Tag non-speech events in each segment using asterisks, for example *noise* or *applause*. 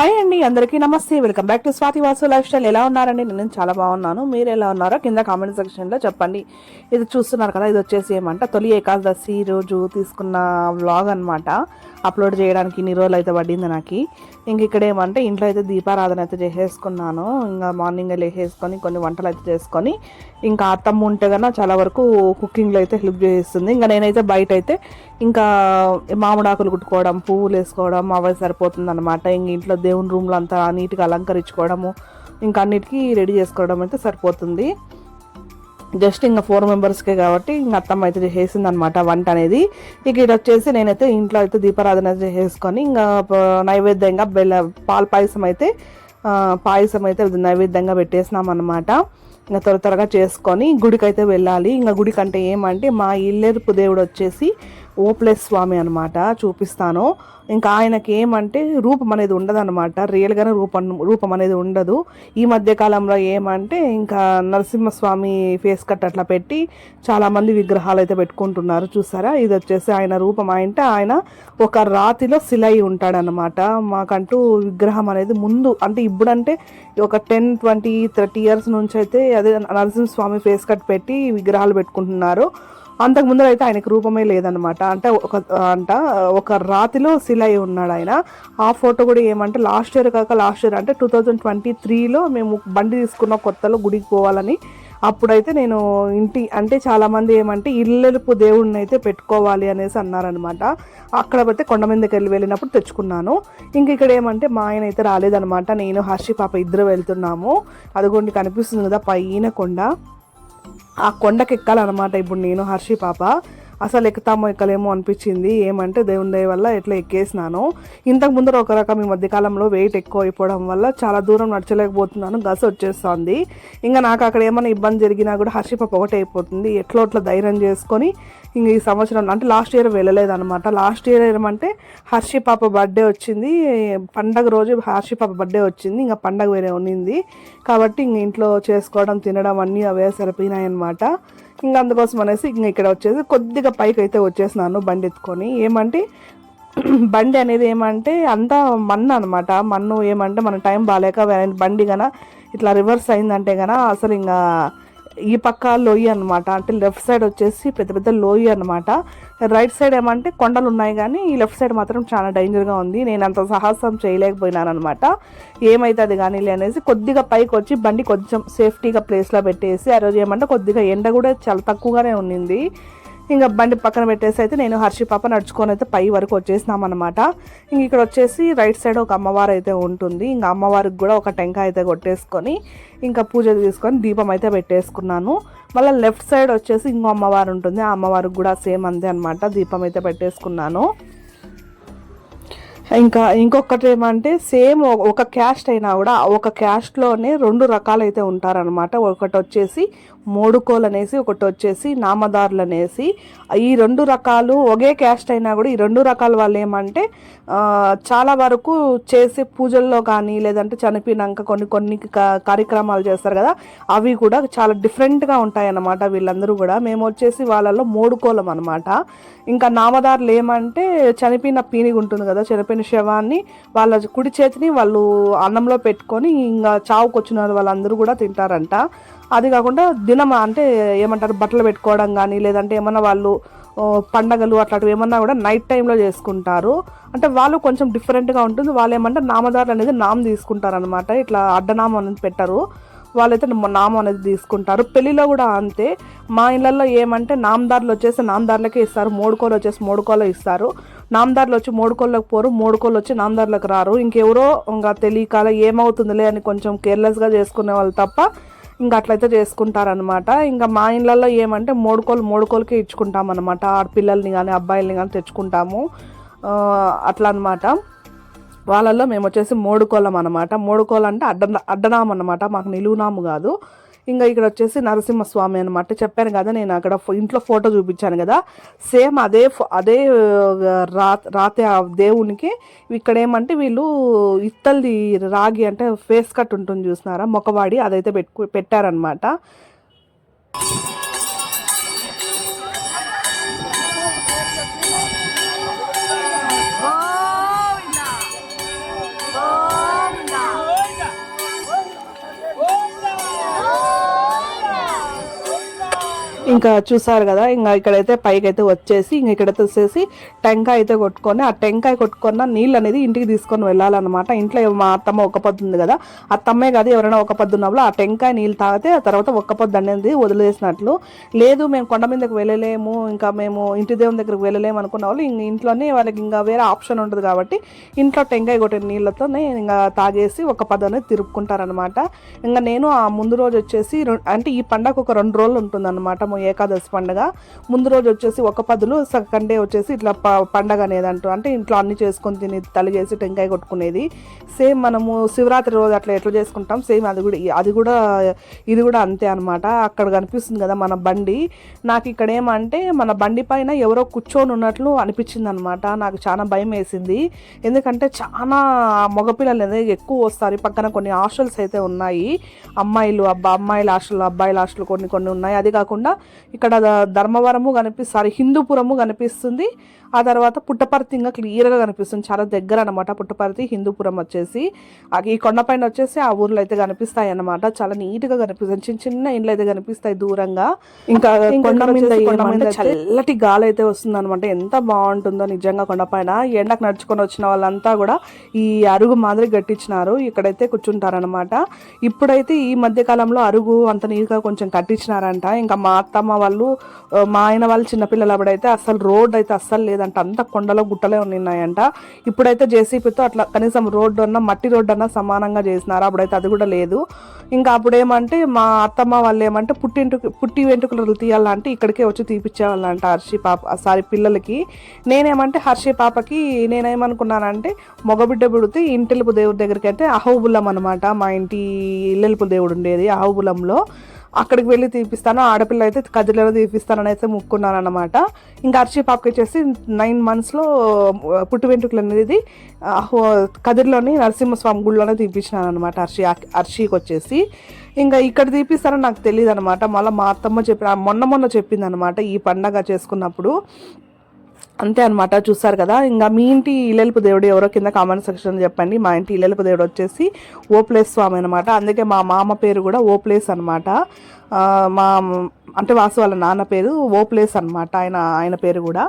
Hi అండి అందరికీ నమస్తే. Welcome back to Swathi Vasu lifestyle. ఎలా ఉన్నారండి? నేను చాలా బాగున్నాను. మీరు ఎలా ఉన్నారో కింద కామెంట్ సెక్షన్లో చెప్పండి. ఇది చూస్తున్నారు కదా ఇది వచ్చేసి ఏమంట తొలి ఏకాదశి రోజు తీసుకున్న వ్లాగ్ అన్నమాట. అప్లోడ్ చేయడానికి ఇన్ని రోజులు అయితే పడింది నాకు. ఇంక ఇక్కడ ఏమంటే ఇంట్లో అయితే దీపారాధన అయితే చేసేసుకున్నాను. ఇంకా మార్నింగ్ లేసేసుకొని కొన్ని వంటలు అయితే చేసుకొని ఇంకా అత్తమ్మ ఉంటే కన్నా చాలా వరకు కుకింగ్లో అయితే హెల్ప్ చేస్తుంది. ఇంకా నేనైతే బయట అయితే ఇంకా మామిడాకులు కుట్టుకోవడం పువ్వులు వేసుకోవడం అవి సరిపోతుంది అనమాట ఇంక ఇంట్లో దేవుని రూమ్లో అంతా నీట్గా అలంకరించుకోవడము ఇంకా అన్నిటికీ రెడీ చేసుకోవడం అయితే సరిపోతుంది. జస్ట్ ఇంకా ఫోర్ మెంబర్స్కే కాబట్టి ఇంకా అత్తమ్మ అయితే చేసింది అనమాట వంట అనేది. ఇక ఇది వచ్చేసి నేనైతే ఇంట్లో అయితే దీపారాధన చేసుకొని ఇంకా నైవేద్యంగా బెల్ల పాల పాయసం అయితే పాయసం అయితే నైవేద్యంగా పెట్టేసినాం అనమాట ఇంకా త్వర త్వరగా చేసుకొని గుడికి అయితే వెళ్ళాలి. ఇంకా గుడికి అంటే ఏమంటే మా ఇల్లెరుపు దేవుడు వచ్చేసి ఓప్లెస్ స్వామి అనమాట చూపిస్తాను. ఇంకా ఆయనకి ఏమంటే రూపం అనేది ఉండదు అనమాట రియల్గానే రూపం రూపం అనేది ఉండదు. ఈ మధ్య కాలంలో ఏమంటే ఇంకా నరసింహస్వామి ఫేస్ కట్ అట్లా పెట్టి చాలామంది విగ్రహాలు అయితే పెట్టుకుంటున్నారు. చూసారా? ఇది వచ్చేసి ఆయన రూపం. అంటే ఆయన ఒక రాతిలో శిలై ఉంటాడనమాట మాకంటూ విగ్రహం అనేది ముందు అంటే ఇప్పుడంటే ఒక టెన్ ట్వంటీ థర్టీ ఇయర్స్ నుంచి అయితే అదే నరసింహస్వామి ఫేస్ కట్ పెట్టి విగ్రహాలు పెట్టుకుంటున్నారు. అంతకు ముందర అయితే ఆయనకు రూపమే లేదనమాట అంటే ఒక అంట ఒక రాతిలో సిలై ఉన్నాడు ఆయన. ఆ ఫోటో కూడా ఏమంటే లాస్ట్ ఇయర్ కాక లాస్ట్ ఇయర్ అంటే టూ థౌజండ్ ట్వంటీ త్రీలో మేము బండి తీసుకున్న కొత్తలో గుడికి పోవాలని అప్పుడైతే నేను ఇంటి అంటే చాలామంది ఏమంటే ఇల్లెలుపు దేవుడిని అయితే పెట్టుకోవాలి అనేసి అన్నారనమాట అక్కడ పోతే కొండ మీదకి వెళ్ళి వెళ్ళినప్పుడు తెచ్చుకున్నాను. ఇంక ఇక్కడ ఏమంటే మా ఆయన అయితే రాలేదనమాట నేను హర్షి పాప ఇద్దరు వెళ్తున్నాము. అదిగోండి కనిపిస్తుంది కదా పైన కొండ. ఆ కొండకి ఎక్కాలన్నమాట ఇప్పుడు నేను హర్షి పాప. అసలు ఎక్కుతామో ఎక్కలేమో అనిపించింది. ఏమంటే దేవుని దయ వల్ల ఎట్లా ఎక్కేసినాను. ఇంతకు ముందర ఒక రకం ఈ మధ్యకాలంలో వెయిట్ ఎక్కువ అయిపోవడం వల్ల చాలా దూరం నడచలేకపోతున్నాను. గస వచ్చేస్తుంది. ఇంకా నాకు అక్కడ ఏమైనా ఇబ్బంది జరిగినా కూడా హర్షి ఒకటే అయిపోతుంది. ఎట్లా అట్లా ధైర్యం చేసుకొని ఇంక ఈ సంవత్సరం అంటే లాస్ట్ ఇయర్ వెళ్ళలేదన్నమాట. లాస్ట్ ఇయర్ ఏమంటే హర్షి పాప బర్త్డే వచ్చింది. పండగ రోజు హర్షి పాప బర్త్డే వచ్చింది. ఇంకా పండగ వేరే ఉన్నింది. కాబట్టి ఇంక ఇంట్లో చేసుకోవడం తినడం అన్నీ అవే సరిపోయినాయి అనమాట ఇంకా అందుకోసం అనేసి ఇంక ఇక్కడ వచ్చేసి కొద్దిగా పైకి అయితే వచ్చేసినాను బండి ఎత్తుకొని. ఏమంటే *clears throat* బండి అనేది ఏమంటే అంతా మన్ను అనమాట మన్ను ఏమంటే మన టైం బాగాలేక బండి కన ఇట్లా రివర్స్ అయిందంటే కన అసలు ఇంకా ఈ పక్క లోయ అనమాట అంటే లెఫ్ట్ సైడ్ వచ్చేసి పెద్ద పెద్ద లోయ అనమాట రైట్ సైడ్ ఏమంటే కొండలు ఉన్నాయి కానీ ఈ లెఫ్ట్ సైడ్ మాత్రం చాలా డేంజర్గా ఉంది. నేను అంత సాహసం చేయలేకపోయినాను అనమాట ఏమవుతుంది కానీ అనేసి కొద్దిగా పైకి వచ్చి బండి కొంచెం సేఫ్టీగా ప్లేస్లో పెట్టేసి ఆ రోజు ఏమంటే కొద్దిగా ఎండ కూడా చాలా తక్కువగానే ఉండింది ఇంకా బండి పక్కన పెట్టేసి అయితే నేను హర్షి పాప నడుచుకొని అయితే పై వరకు వచ్చేసినాం అనమాట ఇంక ఇక్కడ వచ్చేసి రైట్ సైడ్ ఒక అమ్మవారు అయితే ఉంటుంది. ఇంకా అమ్మవారికి కూడా ఒక టెంకాయ అయితే కొట్టేసుకొని ఇంకా పూజ తీసుకొని దీపం అయితే పెట్టేసుకున్నాను. మళ్ళీ లెఫ్ట్ సైడ్ వచ్చేసి ఇంకో అమ్మవారు ఉంటుంది. ఆ అమ్మవారికి కూడా సేమ్ అంతే అనమాట దీపం అయితే పెట్టేసుకున్నాను. ఇంకా ఇంకొకటి ఏమంటే సేమ్ ఒక క్యాస్ట్ అయినా కూడా ఒక క్యాస్ట్లోనే రెండు రకాలు అయితే ఉంటారనమాట ఒకటి వచ్చేసి మోడుకోలు అనేసి ఒకటి వచ్చేసి నామదారులు అనేసి. ఈ రెండు రకాలు ఒకే క్యాస్ట్ అయినా కూడా ఈ రెండు రకాల వాళ్ళు ఏమంటే చాలా వరకు చేసే పూజల్లో కానీ లేదంటే చనిపోయినాక కొన్ని కొన్ని కార్యక్రమాలు చేస్తారు కదా అవి కూడా చాలా డిఫరెంట్గా ఉంటాయన్నమాట వీళ్ళందరూ కూడా. మేము వచ్చేసి వాళ్ళలో మోడుకోలం అనమాట ఇంకా నామదారులు ఏమంటే చనిపోయిన పీనిగి ఉంటుంది కదా చనిపోయిన శవాన్ని వాళ్ళ కుడి చేతిని వాళ్ళు అన్నంలో పెట్టుకొని ఇంకా చావుకు వచ్చిన వాళ్ళందరూ కూడా తింటారంట. అది కాకుండా దినం అంటే ఏమంటారు బట్టలు పెట్టుకోవడం కానీ లేదంటే ఏమన్నా వాళ్ళు పండగలు అట్లాంటివి ఏమన్నా కూడా నైట్ టైంలో చేసుకుంటారు. అంటే వాళ్ళు కొంచెం డిఫరెంట్గా ఉంటుంది. వాళ్ళు ఏమంటే నామదారులు అనేది నామం తీసుకుంటారు అనమాట ఇట్లా అడ్డనామం అనేది పెట్టరు. వాళ్ళైతే నామం అనేది తీసుకుంటారు. పెళ్ళిలో కూడా అంతే. మా ఇళ్ళల్లో ఏమంటే నామదారులు వచ్చేసి నామదారులకే ఇస్తారు. మోడుకోలు వచ్చేసి మోడుకోలు ఇస్తారు. నామదారులు వచ్చి మోడుకోళ్ళకి పోరు మోడుకోలు వచ్చి నామదారులకు రారు. ఇంకెవరో ఇంకా తెలియకాల ఏమవుతుందిలే అని కొంచెం కేర్లెస్గా చేసుకునే వాళ్ళు తప్ప ఇంకా అట్లయితే చేసుకుంటారనమాట ఇంకా మా ఇళ్ళల్లో ఏమంటే మోడుకోలు మోడుకోలకే ఇచ్చుకుంటాం అనమాట ఆడపిల్లల్ని కానీ అబ్బాయిల్ని కానీ తెచ్చుకుంటాము. అట్లా అనమాట వాళ్ళల్లో మేము వచ్చేసి మోడుకోలం అనమాట మోడుకోలం అంటే అడ్డ అడ్డనామం అనమాట మాకు నిలువునాము కాదు. ఇంకా ఇక్కడ వచ్చేసి నరసింహస్వామి అనమాట చెప్పాను కదా నేను అక్కడ ఇంట్లో ఫోటో చూపించాను కదా. సేమ్ అదే అదే రా రాతే ఆ దేవునికి ఇక్కడ ఏమంటే వీళ్ళు ఇత్తల్ది రాగి అంటే ఫేస్ కట్ ఉంటుంది చూసినారా? మొక్కవాడి అదైతే పెట్టు పెట్టారనమాట ఇంకా చూసారు కదా ఇంకా ఇక్కడైతే పైకైతే వచ్చేసి ఇంకా ఇక్కడైతే వచ్చేసి టెంకాయ అయితే కొట్టుకొని ఆ టెంకాయ కొట్టుకున్న నీళ్ళు అనేది ఇంటికి తీసుకొని వెళ్ళాలన్నమాట. ఇంట్లో మా అత్తమ్మ ఒక పొద్దు ఉంది కదా అత్తమ్మే కాదు ఎవరైనా ఒక పొద్దు ఉన్నప్పుడు ఆ టెంకాయ నీళ్ళు తాగితే ఆ తర్వాత ఒక్క పొద్దు అనేది వదిలేసినట్లు. లేదు మేము కొండ మీదకి వెళ్ళలేము ఇంకా మేము ఇంటి దేవుని దగ్గరికి వెళ్ళలేము అనుకున్న వాళ్ళు ఇంక ఇంట్లోనే వాళ్ళకి ఇంకా వేరే ఆప్షన్ ఉండదు కాబట్టి ఇంట్లో టెంకాయ కొట్టిన నీళ్ళతోనే ఇంకా తాగేసి ఒక పద అనేది తిరుపుకుంటారనమాట ఇంకా నేను ఆ ముందు రోజు వచ్చేసి అంటే ఈ పండగ ఒక రెండు రోజులు ఉంటుందన్నమాట. అనమాట ఏకాదశి పండగ. ముందు రోజు వచ్చేసి ఒక పదులు సెకండ్ డే వచ్చేసి ఇట్లా ప- పండగ అనేది అంటూ అంటే ఇంట్లో అన్ని చేసుకొని తిని తలిగేసి టెంకాయ కొట్టుకునేది. సేమ్ మనము శివరాత్రి రోజు అట్లా ఎట్లా చేసుకుంటాం సేమ్ అది కూడా అది కూడా ఇది కూడా అంతే అనమాట అక్కడ కనిపిస్తుంది కదా మన బండి. నాకు ఇక్కడ ఏమంటే మన బండి పైన ఎవరో కూర్చొని ఉన్నట్లు అనిపించింది అనమాట నాకు చాలా భయం వేసింది. ఎందుకంటే చాలా మగపిల్లలు అనేది ఎక్కువ వస్తారు. ఈ పక్కన కొన్ని హాస్టల్స్ అయితే ఉన్నాయి. అమ్మాయిలు అబ్బా అమ్మాయిల హాస్టల్ అబ్బాయిల హాస్టల్ కొన్ని కొన్ని ఉన్నాయి. అది కాకుండా ఇక్కడ ధర్మవరము కనిపిస్తుంది హిందూపురము కనిపిస్తుంది. ఆ తర్వాత పుట్టపర్తి ఇంకా క్లియర్గా కనిపిస్తుంది. చాలా దగ్గర అనమాట పుట్టపర్తి హిందూపురం వచ్చేసి. ఈ కొండపైన వచ్చేసి ఆ ఊర్లో అయితే కనిపిస్తాయి అన్నమాట చాలా నీట్గా కనిపిస్తుంది. చిన్న చిన్న ఇండ్లు అయితే కనిపిస్తాయి దూరంగా. ఇంకా కొండ మీద కొండ మీద చల్లటి గాలి అయితే వస్తుంది అనమాట ఎంత బాగుంటుందో నిజంగా కొండపైన ఎండకు నడుచుకొని వచ్చిన వాళ్ళంతా కూడా ఈ అరుగు మాదిరి గట్టించినారు. ఇక్కడైతే కూర్చుంటారనమాట ఇప్పుడైతే ఈ మధ్య కాలంలో అరుగు అంత నీట్గా కొంచెం కట్టించినారంట. ఇంకా మా అత్తమ్మ వాళ్ళు మా ఆయన వాళ్ళు చిన్నపిల్లలు అప్పుడైతే అసలు రోడ్ అయితే అస్సలు లేదంట. అంత కొండలో గుట్టలే ఉన్నాయంట ఇప్పుడైతే జేసీపీతో అట్లా కనీసం రోడ్డు అన్న మట్టి రోడ్డు అన్న సమానంగా చేసినారు? అప్పుడైతే అది కూడా లేదు. ఇంకా అప్పుడు ఏమంటే మా అత్తమ్మ వాళ్ళు ఏమంటే పుట్టింటికి పుట్టి వెంట్రుకలు తీయాలంటే ఇక్కడికే వచ్చి తీపిచ్చేవాళ్ళంట హర్షి పాప సారీ పిల్లలకి. నేనేమంటే హర్షి పాపకి నేనేమనుకున్నానంటే మగబిడ్డ పుడితే ఇంటెలుపు దేవుడి దగ్గరికి అంటే అహోబులం అనమాట మా ఇంటి ఇల్లెలుపు దేవుడు ఉండేది అహోబులంలో. అక్కడికి వెళ్ళి తీపిస్తాను ఆడపిల్ల అయితే కదిరిలో తీపిస్తానని అయితే ముక్కున్నాను అనమాట ఇంకా అర్షి పాపకి వచ్చేసి నైన్ మంత్స్లో పుట్టు వెంట్రుకలు అనేది కదిరిలోని నరసింహస్వామి గుడిలోనే తీపించినాను అనమాట అర్షి అర్షికి వచ్చేసి ఇంకా ఇక్కడ తీపిస్తారని నాకు తెలియదు అనమాట మళ్ళీ మా అత్తమ్మ చెప్పి మొన్న మొన్న చెప్పింది అనమాట ఈ పండగ చేసుకున్నప్పుడు. అంతే అనమాట చూసారు కదా. ఇంకా మీ ఇంటి ఇల్లెలుపు దేవుడు ఎవరో కింద కామెంట్ సెక్షన్ చెప్పండి. మా ఇంటి ఇల్లెలుపు దేవుడు వచ్చేసి ఓప్లేస్ స్వామి అనమాట అందుకే మా మామ పేరు కూడా ఓప్లేస్ అనమాట మా అంటే వాసు వాళ్ళ నాన్న పేరు ఓప్లేస్ అనమాట ఆయన ఆయన పేరు కూడా.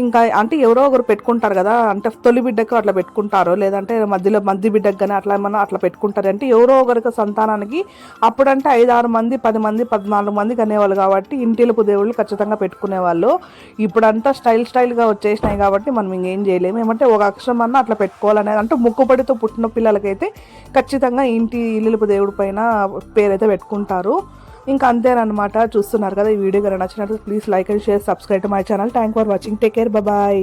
ఇంకా అంటే ఎవరో ఒకరు పెట్టుకుంటారు కదా అంటే తొలి బిడ్డకు అట్లా పెట్టుకుంటారు లేదంటే మధ్యలో మధ్య బిడ్డకు కానీ అట్లా ఏమన్నా అట్లా పెట్టుకుంటారు. అంటే ఎవరో ఒకరికి సంతానానికి అప్పుడంటే ఐదు ఆరు మంది పది మంది పద్నాలుగు మంది కనేవాళ్ళు కాబట్టి ఇంటిలుపు దేవుళ్ళు ఖచ్చితంగా పెట్టుకునేవాళ్ళు. ఇప్పుడంతా స్టైల్ స్టైల్గా వచ్చేసినాయి కాబట్టి మనం ఇంకేం చేయలేము. ఏమంటే ఒక అక్షరం అన్న అట్లా పెట్టుకోవాలనేది అంటే ముక్కుపడితో పుట్టిన పిల్లలకైతే ఖచ్చితంగా ఇంటి ఇల్లుపు దేవుడి పైన పేరైతే పెట్టుకుంటారు. ఇంకా అంతేనమాట చూస్తున్నారు కదా ఈ వీడియో. కనుక నచ్చినట్లు please like and share subscribe my channel. Thank for watching take care bye